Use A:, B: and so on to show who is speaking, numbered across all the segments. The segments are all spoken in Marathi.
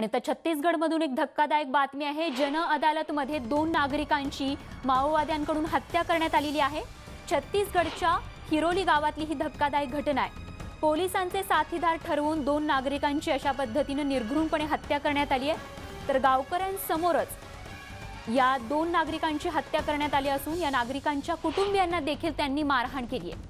A: आणि आता छत्तीसगडमधून एक धक्कादायक बातमी आहे. जन अदालतमध्ये दोन नागरिकांची माओवाद्यांकडून हत्या करण्यात आलेली आहे. छत्तीसगडच्या हिरोली गावातली ही धक्कादायक घटना आहे. पोलिसांचे साथीदार ठरवून दोन नागरिकांची अशा पद्धतीनं निर्घृणपणे हत्या करण्यात आली आहे. तर गावकऱ्यांसमोरच या दोन नागरिकांची हत्या करण्यात आली असून या नागरिकांच्या कुटुंबियांना देखील त्यांनी मारहाण केली आहे.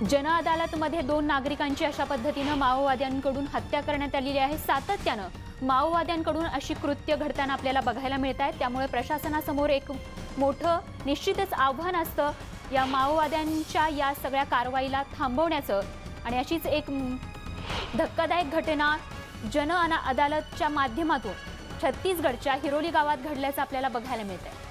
A: जन अदालतमध्ये दोन नागरिकांची अशा पद्धतीनं माओवाद्यांकडून हत्या करण्यात आलेली आहे. सातत्यानं माओवाद्यांकडून अशी कृत्य घडताना आपल्याला बघायला मिळत आहेत त्यामुळे प्रशासनासमोर एक मोठं निश्चितच आव्हान असतं या माओवाद्यांच्या या सगळ्या कारवाईला थांबवण्याचं. आणि अशीच एक धक्कादायक घटना जन अदालतच्या माध्यमातून छत्तीसगडच्या हिरोली गावात घडल्याचं आपल्याला बघायला मिळत आहे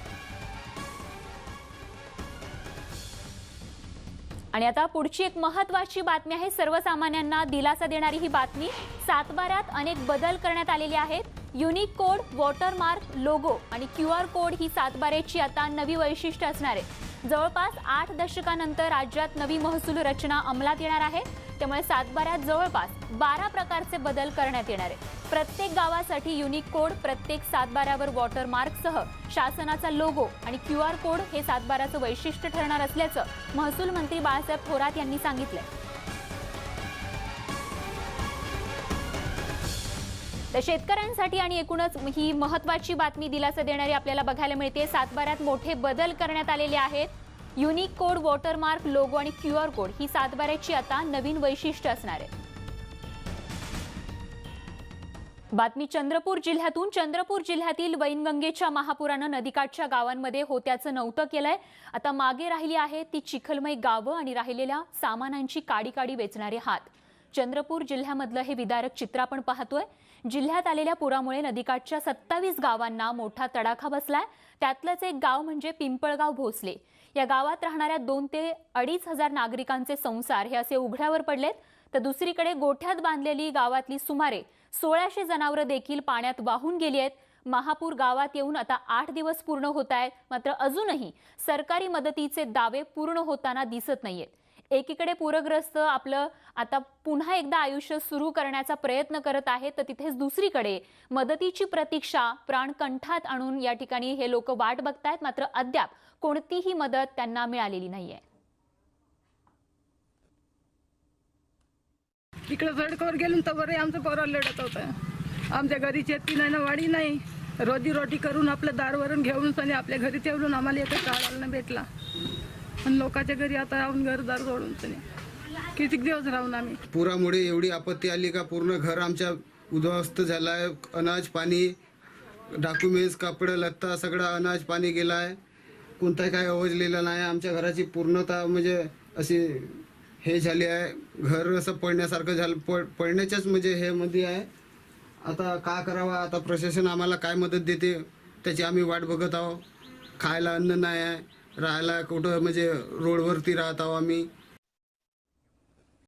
A: आणि आता पुढची एक महत्वाची बातमी आहे सर्वसामान्यांना दिलासा देणारी ही बातमी. सातबाऱ्यात अनेक बदल करण्यात आलेले आहेत. युनिक कोड वॉटरमार्क लोगो आणि क्यू आर कोड ही सातबाऱ्याची आता नवी वैशिष्ट्य असणार आहे. जवळपास आठ दशकानंतर राज्यात नवी महसूल रचना अंमलात येणार आहे. त्यामुळे सातबाऱ्यात जवळपास बारा प्रकारचे बदल करण्यात येणार आहे प्रत्येक गावासाठी युनिक कोड प्रत्येक सातबाऱ्यावर वॉटर मार्कसह शासनाचा लोगो आणि क्यू आर कोड हे सातबाऱ्याचं वैशिष्ट्य ठरणार असल्याचं महसूल मंत्री बाळासाहेब थोरात यांनी सांगितलं तर शेतकऱ्यांसाठी आणि एकूणच ही महत्वाची बातमी दिलासा देणारी आपल्याला बघायला मिळते सातबाऱ्यात मोठे बदल करण्यात आलेले आहेत. युनिक कोड वॉटरमार्क लोगो आणि क्यू आर कोड ही सातबाऱ्याची आता नवीन वैशिष्ट्य असणार आहे. बातमी चंद्रपूर जिल्ह्यातून चंद्रपूर जिल्ह्यातील वैनगंगेच्या महापुरानं नदीकाठच्या गावांमध्ये होत्याचं नव्हतं केलंय. आता मागे राहिली आहे ती चिखलमय गावं आणि राहिलेल्या सामानांची काडी काडी वेचणारे हात. चंद्रपूर जिल्ह्यामधलं हे विदारक चित्र आपण पाहतोय. जिल्ह्यात आलेल्या पुरामुळे नदीकाठच्या सत्तावीस गावांना मोठा तडाखा बसलाय. त्यातलंच एक गाव म्हणजे पिंपळगाव भोसले. या गावात राहणाऱ्या दोन ते अडीच हजार नागरिकांचे संसार हे असे उघड्यावर पडलेत. तर दुसरीकडे गोठ्यात बांधलेली गावातली सुमारे सोळाशे जनावरं देखील पाण्यात वाहून गेली आहेत. महापूर गावात येऊन आता आठ दिवस पूर्ण होत आहेत. मात्र अजूनही सरकारी मदतीचे दावे पूर्ण होताना दिसत नाहीयेत. एकीकडे पूरग्रस्त आपलं आता पुन्हा एकदा आयुष्य सुरू करण्याचा प्रयत्न करत आहेत तर तिथेच दुसरीकडे मदतीची प्रतीक्षा प्राण कंठात आणून या ठिकाणी हे लोक वाट बघतायत. मात्र अद्याप कोणतीही मदत त्यांना मिळालेली नाहीये.
B: इकडं सडकावर गेलो तर बरं आमचं पोरा लढत होतं. आमच्या घरी शेती नाही ना वाडी नाही. रोजी रोटी करून आपलं दारवरून घेऊन सनी आपल्या घरी ठेवून आम्हाला एक काढायला भेटला. आणि लोकांच्या घरी आता राहून घरदार सोडून सनी किती दिवस राहून आम्ही?
C: पुरामुळे एवढी आपत्ती आली का पूर्ण घर आमच्या उद्ध्वस्त झालाय. अनाज पाणी डॉक्युमेंट्स कपडे लत्ता सगळं अनाज पाणी गेलाय. कोणताही काय अवजलेला नाही. आमच्या घराची पूर्णता म्हणजे अशी हे झाली आहे. घर असं पडण्यासारखं झालं. पड पडण्याच्याच म्हणजे हे मध्ये आहे. आता का करावं? आता प्रशासन आम्हाला काय मदत देते? त्याची आम्ही वाट बघत आहोत. खायला अन्न नाही आहे. राहायला कुठं म्हणजे रोडवरती राहत आहो आम्ही.